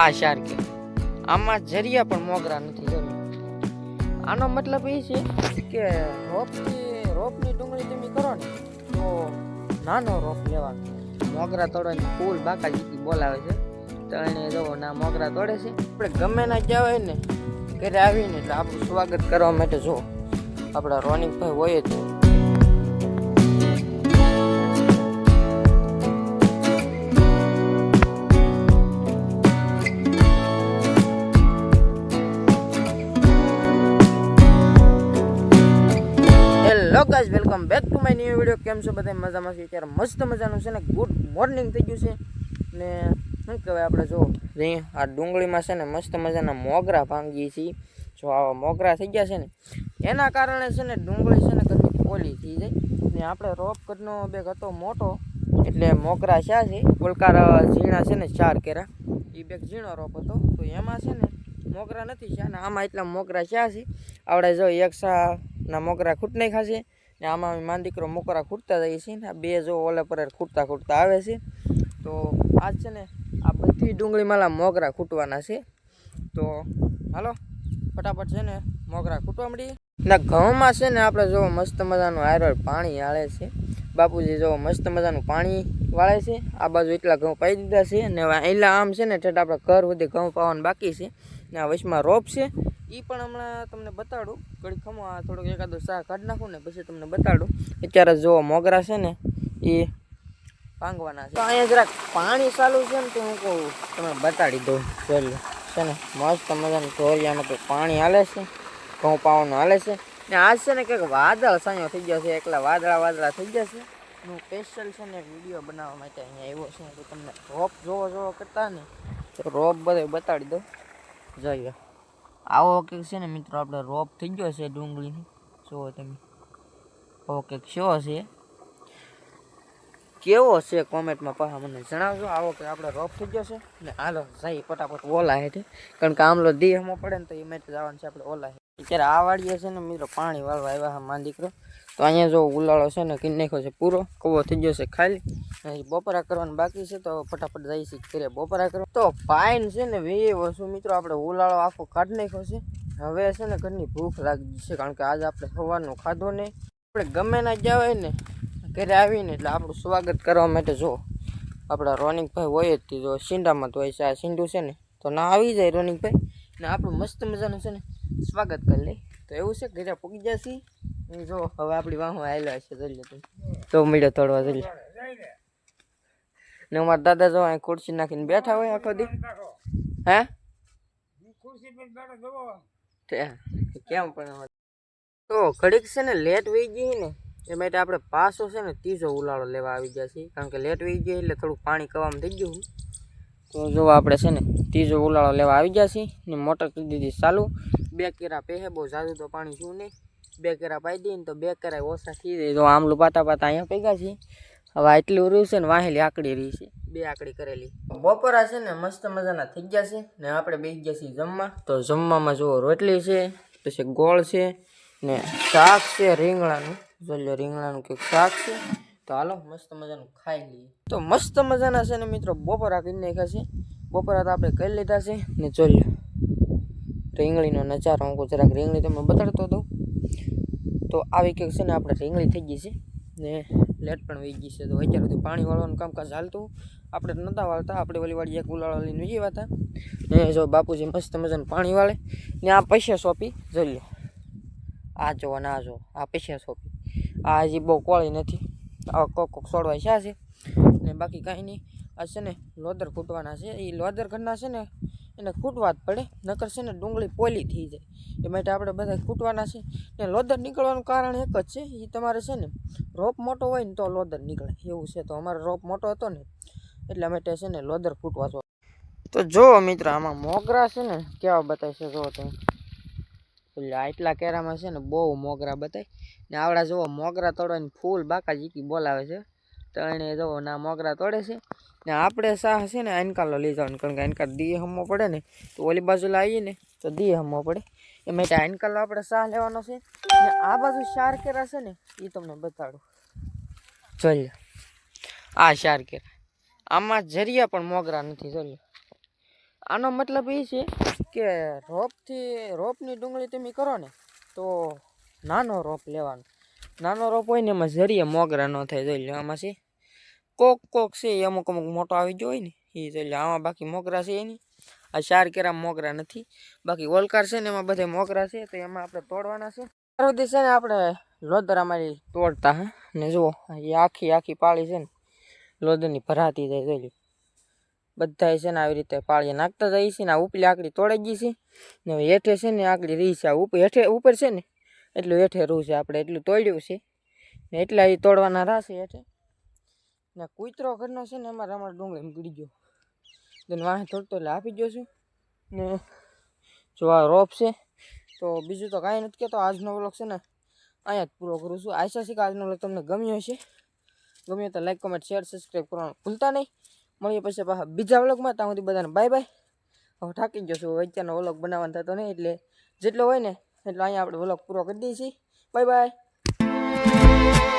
આ શાર કે. આમાં જરિયા પણ મોગરા નથી જરૂર આનો મતલબ એ છે કે રોપની રોપની ડુંગળી તમે કરો ને, તો નાનો રોપ લેવાનો. મોગરા તોડવાની ફૂલ બાકા જીતી બોલાવે છે. તો એને જો ના મોગરા તોડે છે. આપણે ગમે ના ગયા હોય ને, ઘરે આવીને એટલે આપણું સ્વાગત કરવા માટે જો આપણા રોનિકભાઈ હોય જ. Hello guys welcome back to my new video કેમ છો બધા? મજામાં છે? અત્યારે મસ્ત મજાનું છે ને? ગુડ મોર્નિંગ થઈ ગયું છે. ને શું કહેવાય આપણે? જો અહીં આ ડુંગળીમાં છે ને મસ્ત મજાના મોગરા ભાંગીએ છીએ. જો આવા મોગરા થઈ ગયા છે ને, એના કારણે છે ને ડુંગળી છે ને કદી પોલી થઈ જાય. ને આપણે રોપ કદનો બેગ હતો મોટો, એટલે મોગરા શા છે પોલકાર ઝીણા છે ને ચાર કેરા. એ બેગ ઝીણો રોપ હતો. તો એમાં છે ને મોગરા નથી છે. ને આમાં એટલા મોગરા શા છે આપણે જો એક સા ના મોગરા ખૂટ નહીં ખાશે. ને આમાં માન દીકરો મોકરા ખૂટતા જઈએ છીએ ને આ બે જો ઓલે પર ખૂટતા ખૂટતા આવે છે. તો આ છે ને આ બધી ડુંગળી માલા મોગરા ખૂટવાના છે. તો હાલો, ફટાફટ છે ને મોગરા ખૂટવા મળી ના ઘઉંમાં છે ને આપણે જો મસ્ત મજાનું આયરળ પાણી આળે છે. બાપુજી જો મસ્ત મજાનું પાણી વાળે છે. આ બાજુ એટલા ઘઉં પાઈ દીધા છે. ને અહીંલા આમ છે ને ઠેઠ આપણે ઘર સુધી ઘઉં પાવાનું બાકી છે. ને આ વચમાં રોપ છે. એ પણ હમણાં તમને બતાડું. ઘડી ખમો આ થોડોક એકાદો શાક કાઢી નાખું ને પછી તમને બતાડું. અત્યારે જો મોગરા છે ને, એ ભાંગવાના છે. અહીંયા જરાક પાણી ચાલુ છે ને તો હું કહું, તમે બતાડી દઉં જોઈ છે ને, મસ્ત મજાનું ઢોરિયામાં તો પાણી હાલે છે, ઘઉં પાવાનું હાલે છે. ને આજ છે ને કંઈક વાદળ સાંયો થઈ ગયો છે, એકલા વાદળા વાદળા થઈ ગયા છે. હું સ્પેશિયલ છે ને વીડિયો બનાવવા માટે અહીંયા આવ્યો છે. તો તમને રોપ જોવો જોવો કરતા ને, તો રોપ બધે બતાડી દઉં. જોઈએ આવો કંઈક છે ને મિત્રો, આપણે રોપ થઈ ગયો છે ડુંગળીની. જુઓ તમે. આવો કંઈક શો છે. કેવો છે કોમેન્ટમાં પાછા મને જણાવજો. આવો કે આપણે રોપ થઈ ગયો છે. ને હાલો જઈ ફટાફટ ઓલા હેઠે. કારણ કે આમલો દેહમાં પડે ને તો એ મેચ જવાનું છે આપણે ઓલા અત્યારે આ વાડીએ છે ને મિત્રો પાણી વાળવા આવ્યા હા માં દીકરો. તો અહીંયા જો ઉલાળો છે ને કીન નાખ્યો છે પૂરો, કવો થઈ ગયો છે ખાલી. બપોરા કરવાનું બાકી છે, તો ફટાફટ જઈ છે ઘરે બપોરા કરવા. તો ફાઇન છે ને વે વસ્તુ મિત્રો, આપણે ઉલાળો આખો કાઢી નાખ્યો છે. હવે છે ને ઘરની ભૂખ લાગી છે, કારણ કે આજે આપણે સવારનું ખાધો નહીં આપણે ગમે ના જ હોય ને, ઘરે આવીને એટલે આપણું સ્વાગત કરવા માટે જો, આપણા રોનિકભાઈ હોય જ જો સિંડામાં તો હોય છે. આ સિંડું છે ને, તો ના આવી જાય રોનિકભાઈ. ને આપણું મસ્ત મજાનું છે ને સ્વાગત કરી લઈ. તો એવું છે ઘરે પૂગી જશે? જો, હવે આપણી વાહો આવેલા છે, જોઈ લો તો મીડો તોડવા જોઈ ને અમારા દાદા જો અહીં ખુરશી નાખીને બેઠા હોય આખો દી. હે? કેમ પણ તો ઘડીક છે ને લેટ વહી ગઈ ને, એ માટે આપણે પાછો છે ને ત્રીજો ઉલાળો લેવા આવી ગયા છીએ. કારણ કે લેટ વહી ગઈ એટલે થોડું પાણી કવામાં થઈ ગયું તો જો આપણે છે ને ત્રીજો ઉલાળો લેવા આવી ગયા છીએ ને મોટર કરી દીધી ચાલુ. બે કેરા પહે બહુ જાદુ તો પાણી શું નહીં. બે કેરા પાઈ દઈએ ને તો બે કેરા ઓછા થઈ જાય. તો આમલું પાતા પાતા અહીંયા પૈગા છે હવે આટલું રહ્યું છે ને વાહેલી આકડી રહી છે. બે આકડી કરેલી. બપોરા છે ને મસ્ત મજાના થઈ ગયા છે. ને આપણે બેસી ગયા છીએ જમવા. તો જમવામાં જુઓ રોટલી છે, પછી ગોળ છે, ને શાક છે રીંગણાનું. જોઈ રીંગણાનું કંઈક શાક છે. તો હાલો મસ્ત મજાનું ખાઈ લઈએ. તો મસ્ત મજાના છે ને મિત્રો, બપોરા કરી નાખ્યા છે. બપોરા તો આપણે કરી લીધા છે. ને જોઈ રીંગણીનો નજારો હું જરાક રીંગણી તમને બતાડતો હતો તો આવી કંઈક છે ને આપણે રીંગણી થઈ ગઈ છે ને લેટ પણ વહી ગઈ છે. તો અત્યાર સુધી પાણી વાળવાનું કામકાજ હાલતું આપણે નહોતા વાળતા, આપણે ઓલી વાળી એક ઉલાળો લઈને વહી હતા. ને જો બાપુજી મસ્ત મજાનું પાણી વાળે. ને આ પૈસા સોંપી, જોઈ લો આ જો અને આ જો આ પૈસા સોંપી. આ હજી બહુ કોળી નથી. આ કોક કોક સોડવાય છે ને બાકી કાંઈ નહીં. આ છે ને લોદર ખૂટવાના છે. એ લોદર ઘરના છે ને એને ખૂટવા જ પડે, નકર છે ને ડુંગળી પોલી થઈ જાય. એ માટે આપણે બધા ખૂટવાના છે. ને લોદર નીકળવાનું કારણ એક જ છે એ તમારે છે ને રોપ મોટો હોય ને તો લોદર નીકળે. એવું છે, તો અમારો રોપ મોટો હતો ને, એટલા માટે છે ને લોદર ફૂટવા તો તો જો મિત્ર, આમાં મોગરા છે ને, કેવા બતાવે છે જો તમે. આટલા કેરામાં છે ને બહુ મોગરા બતાય. ને આવડા જુઓ મોગરા તોડવાની ફૂલ બાકા જીકી બોલાવે છે. તો એને જવો ના મોગરા તોડે છે. ને આપણે સાહ છે ને આનકાલો લઈ જવાનું, કારણ કે આનકાલ દી હમવો પડે ને, તો ઓલી બાજુ લાવીએ ને, તો દી હમવો પડે. એ માટે આનકાલો આપણે સાહ લેવાનો છે. ને આ બાજુ શાર કેરા છે ને એ તમને બતાડું. જોઈએ આ શાર કેરા આમાં જરિયા પણ મોગરા નથી જોઈએ આનો મતલબ એ છે કે રોપથી, રોપની ડુંગળી તમે કરો ને, તો નાનો રોપ લેવાનો. નાનો રોપ હોય ને એમાં જરીએ મોગરા ન થાય, જોઈ લો આમાં છે. કોક કોક છે, એ અમુક અમુક મોટો આવી ગયો હોય ને, એ જોઈ લો આમાં બાકી મોગરા છે એની. આ ચાર કેરા મોગરા નથી, બાકી ઓલકાર છે ને, એમાં બધા મોગરા છે, તો એમાં આપણે તોડવાના છે. ચારો સુધી છે ને, આપણે લોદર અમારી તોડતા, હા, ને જુઓ એ આખી આખી પાળી છે ને, લોદરની ભરાતી જાય, જોઈ લો બધા છે ને, આવી રીતે પાળીએ નાખતા જાય છે ને, આ ઉપલી આકડી તોડાઈ ગઈ છે, ને હેઠે છે ને, આકડી રહી છે, આ ઉપર હેઠે ઉપર છે ને એટલું હેઠે રૂ છે આપણે, એટલું તોડ્યું છે. ને એટલા એ તોડવાના રાશે હેઠે ને કૂતરો ઘરનો છે ને અમારે અમારા ડુંગળી નીકળી ગયો. તેને વાહે તોડતો એટલે આપી ગયો છું. ને જો આ રોપ છે, તો બીજું તો કાંઈ નથી કહેતો. આજનો વ્લોગ છે ને, અહીંયા જ પૂરો કરું છું. આશા છે કે આજનો વ્લોગ તમને ગમ્યો હશે. ગમ્યો તો લાઈક કમેન્ટ શેર સબસ્ક્રાઈબ કરવાનું ભૂલતા નહીં. મળીએ પછી પાછા બીજા વ્લોગમાં. ત્યાં સુધી બધાને બાય બાય હવે થાકી ગયો છું અત્યારનો વ્લોગ બનાવવાનો થતો નહીં, એટલે જેટલો હોય ને એટલો અહીંયા આપણે વ્લોગ પૂરો કરી દઈએ છીએ બાય બાય.